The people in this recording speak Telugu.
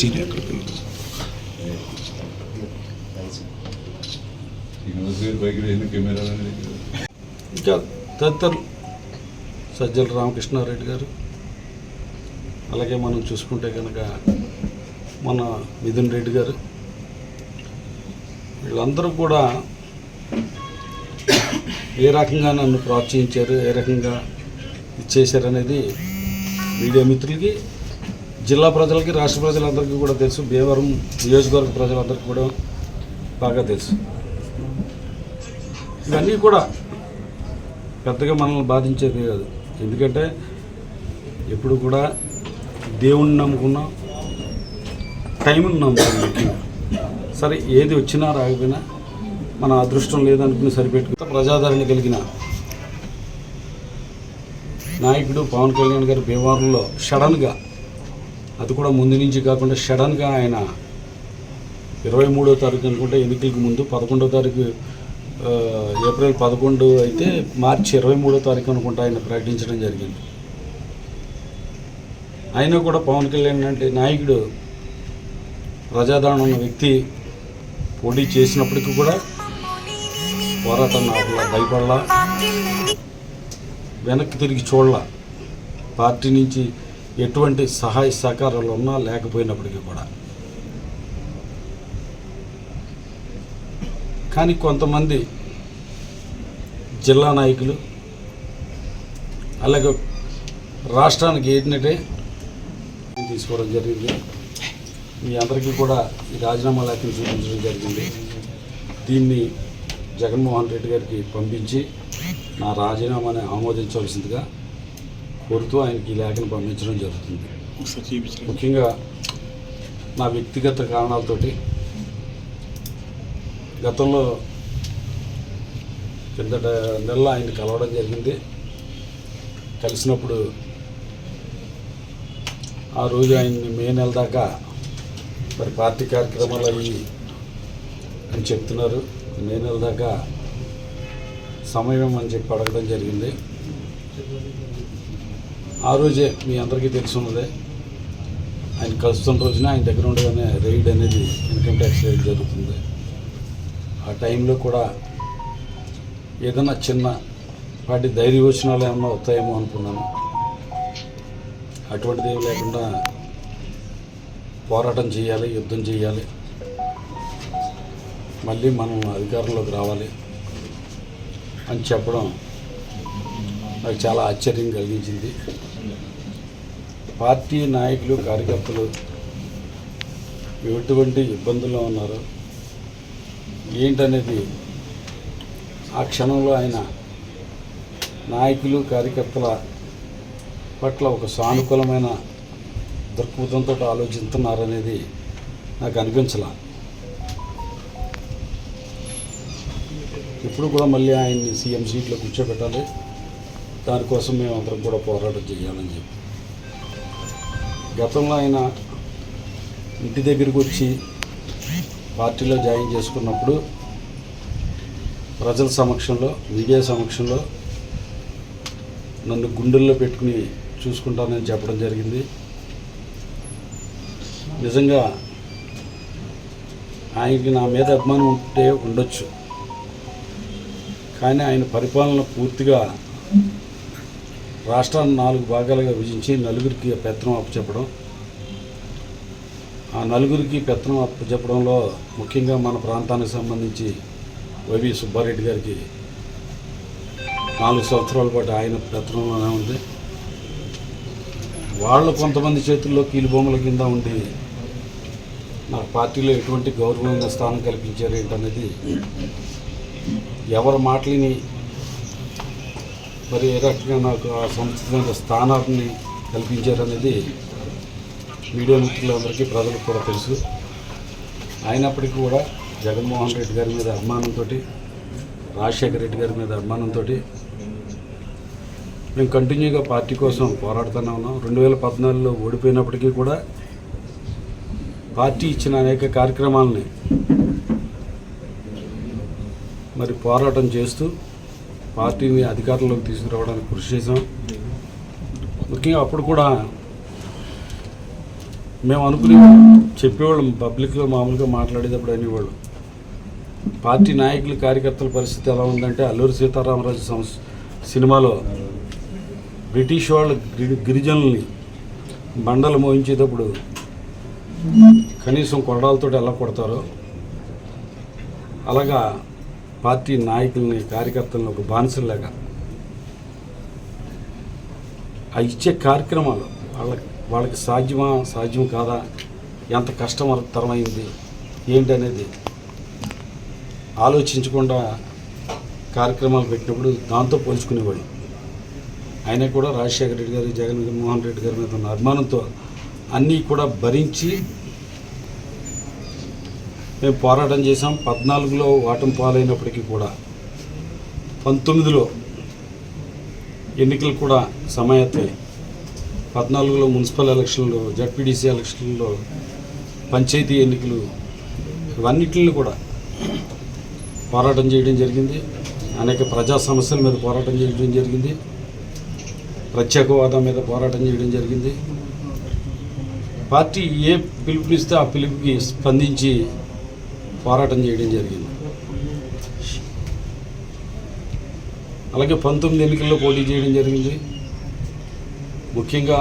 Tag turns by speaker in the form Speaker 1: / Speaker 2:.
Speaker 1: సీనియర్
Speaker 2: ఇంకా తదితరులు సజ్జల రామకృష్ణారెడ్డి గారు. అలాగే మనం చూసుకుంటే కనుక మన మిథున్ రెడ్డి గారు. వీళ్ళందరూ కూడా ఏ రకంగా నన్ను ప్రోత్సహించారు ఏ రకంగా ఇచ్చేశారు అనేది మీడియా మిత్రులకి జిల్లా ప్రజలకి రాష్ట్ర ప్రజలందరికీ కూడా తెలుసు. భీమవరం నియోజకవర్గ ప్రజలందరికీ కూడా బాగా తెలుసు. ఇవన్నీ కూడా పెద్దగా మనల్ని బాధించేది కాదు. ఎందుకంటే ఎప్పుడు కూడా దేవుణ్ణి నమ్ముకున్నాం టైంని నమ్ముకున్నాం సరే ఏది వచ్చినా రాకపోయినా మన అదృష్టం లేదనుకుని సరిపెట్టుకుంటే ప్రజాదరణ కలిగిన నాయకుడు పవన్ కళ్యాణ్ గారి భీమవరంలో సడన్గా అది కూడా ముందు నుంచి కాకుండా సడన్గా ఆయన ఇరవై మూడో తారీఖు అనుకుంటే ఎన్నికలకు ముందు పదకొండో తారీఖు ఏప్రిల్ పదకొండు అయితే మార్చి ఇరవై మూడో తారీఖు అనుకుంటా ఆయన ప్రకటించడం జరిగింది. అయినా కూడా పవన్ కళ్యాణ్ అంటే నాయకుడు ప్రజాదరణ ఉన్న వ్యక్తి పోటీ చేసినప్పటికీ కూడా పోరాటం ఆపలా భయపడలా వెనక్కి తిరిగి చూడలా. పార్టీ నుంచి ఎటువంటి సహాయ సహకారాలు ఉన్నా లేకపోయినప్పటికీ కూడా. కానీ కొంతమంది జిల్లా నాయకులు అలాగే రాష్ట్రానికి ఏంటంటే తీసుకోవడం జరిగింది. మీ అందరికీ కూడా ఈ రాజీనామా లేఖను చూపించడం జరిగింది. దీన్ని జగన్మోహన్ రెడ్డి గారికి పంపించి నా రాజీనామాని ఆమోదించవలసిందిగా కోరుతూ ఆయనకి ఈ లేఖను పంపించడం జరుగుతుంది. ముఖ్యంగా నా వ్యక్తిగత కారణాలతోటి గతంలో కిందట నెల ఆయన కలవడం జరిగింది. కలిసినప్పుడు ఆ రోజు ఆయన్ని మే నెల దాకా మరి పార్టీ కార్యక్రమాలు అవి అని చెప్తున్నారు. మే నెల దాకా సమయం అని చెప్పి అడగడం జరిగింది. ఆ రోజే మీ అందరికీ తెలుసున్నదే. ఆయన కలుస్తున్న రోజున ఆయన దగ్గర ఉండగానే రైడ్ అనేది ఇన్కమ్ ట్యాక్స్ రైడ్ జరుగుతుంది. ఆ టైంలో కూడా ఏదైనా చిన్న వాటి ధైర్యవచనాలు ఏమన్నా వస్తాయేమో అనుకున్నాను. అటువంటిది ఏం లేకుండా పోరాటం చేయాలి యుద్ధం చేయాలి. మళ్ళీ మనం అధికారంలోకి రావాలి అని చెప్పడం నాకు చాలా ఆశ్చర్యం కలిగించింది. పార్టీ నాయకులు కార్యకర్తలు ఎటువంటి ఇబ్బందుల్లో ఉన్నారు ఏంటనేది ఆ క్షణంలో ఆయన నాయకులు కార్యకర్తల పట్ల ఒక సానుకూలమైన దృక్పథంతో ఆలోచిస్తున్నారనేది నాకు అనిపించలా. ఇప్పుడు కూడా మళ్ళీ ఆయన్ని సీఎం సీట్లో కూర్చోబెట్టాలి. దానికోసం మేము అందరం కూడా పోరాటం చేయాలని చెప్పి. గతంలో ఆయన ఇంటి దగ్గరికి వచ్చి పార్టీలో జాయిన్ చేసుకున్నప్పుడు ప్రజల సమక్షంలో మీడియా సమక్షంలో నన్ను గుండెల్లో పెట్టుకుని చూసుకుంటానని చెప్పడం జరిగింది. నిజంగా ఆయనకి నా మీద అభిమానం ఉంటే ఉండొచ్చు. కానీ ఆయన పరిపాలన పూర్తిగా రాష్ట్రాన్ని నాలుగు భాగాలుగా విభజించి నలుగురికి పెత్తనం అప్పచెప్పడం ఆ నలుగురికి పెత్తనం అప్పచెప్పడంలో ముఖ్యంగా మన ప్రాంతానికి సంబంధించి వైవి సుబ్బారెడ్డి గారికి నాలుగు సంవత్సరాల పాటు ఆయన పెత్తనంలోనే ఉంది. వాళ్ళు కొంతమంది చేతుల్లో కీలుబొమ్మల కింద ఉండి నాకు పార్టీలో ఎటువంటి గౌరవమైన స్థానం కల్పించారు ఏంటనేది ఎవరి మాటలని మరి ఏ రకంగా నాకు ఆ సంస్థ స్థానాన్ని కల్పించారనేది మీడియా మిత్రులందరికీ ప్రజలకు కూడా తెలుసు. అయినప్పటికీ కూడా జగన్మోహన్ రెడ్డి గారి మీద అభిమానంతో రాజశేఖర రెడ్డి గారి మీద అభిమానంతో మేము కంటిన్యూగా పార్టీ కోసం పోరాడుతూనే ఉన్నాం. రెండు వేల పద్నాలుగులో ఓడిపోయినప్పటికీ కూడా పార్టీ ఇచ్చిన అనేక కార్యక్రమాలని మరి పోరాటం చేస్తూ పార్టీని అధికారంలోకి తీసుకురావడానికి కృషి చేశాం. ముఖ్యంగా అప్పుడు కూడా మేము అనుకునే చెప్పేవాళ్ళం పబ్లిక్లో మామూలుగా మాట్లాడేటప్పుడు అనేవాళ్ళు. పార్టీ నాయకులు కార్యకర్తల పరిస్థితి ఎలా ఉందంటే అల్లూరి సీతారామరాజు సంస్ సినిమాలో బ్రిటిష్ వాళ్ళ గిరి- గిరిజనుల్ని బండలు మోయించేటప్పుడు కనీసం కొరడాలతో ఎలా కొడతారో అలాగా పార్టీ నాయకుల్ని కార్యకర్తలను ఒక బానిసలాగా ఆ ఇచ్చే కార్యక్రమాలు వాళ్ళకి వాళ్ళకి సాధ్యమా సాధ్యం కాదా ఎంత కష్టతరమైంది ఏంటనేది ఆలోచించకుండా కార్యక్రమాలు పెట్టినప్పుడు దాంతో పోల్చుకునేవాళ్ళు. ఆయన కూడా రాజశేఖర రెడ్డి గారు జగన్ మోహన్ రెడ్డి గారి మీద ఉన్న అభిమానంతో అన్నీ కూడా భరించి మేము పోరాటం చేసాం పద్నాలుగులో ఓటమి పాలైనప్పటికీ కూడా పంతొమ్మిదిలో ఎన్నికలు కూడా సమాయత్తై పద్నాలుగులో మున్సిపల్ ఎలక్షన్లు జడ్పీడీసీ ఎలక్షన్లో పంచాయతీ ఎన్నికలు ఇవన్నిటిని కూడా పోరాటం చేయడం జరిగింది. అనేక ప్రజా సమస్యల మీద పోరాటం చేయడం జరిగింది. ప్రత్యేక హోదా మీద పోరాటం చేయడం జరిగింది. పార్టీ ఏ పిలుపునిస్తే ఆ పిలుపుకి స్పందించి పోరాటం చేయడం జరిగింది. అలాగే పంతొమ్మిది ఎన్నికల్లో పోటీ చేయడం జరిగింది. ముఖ్యంగా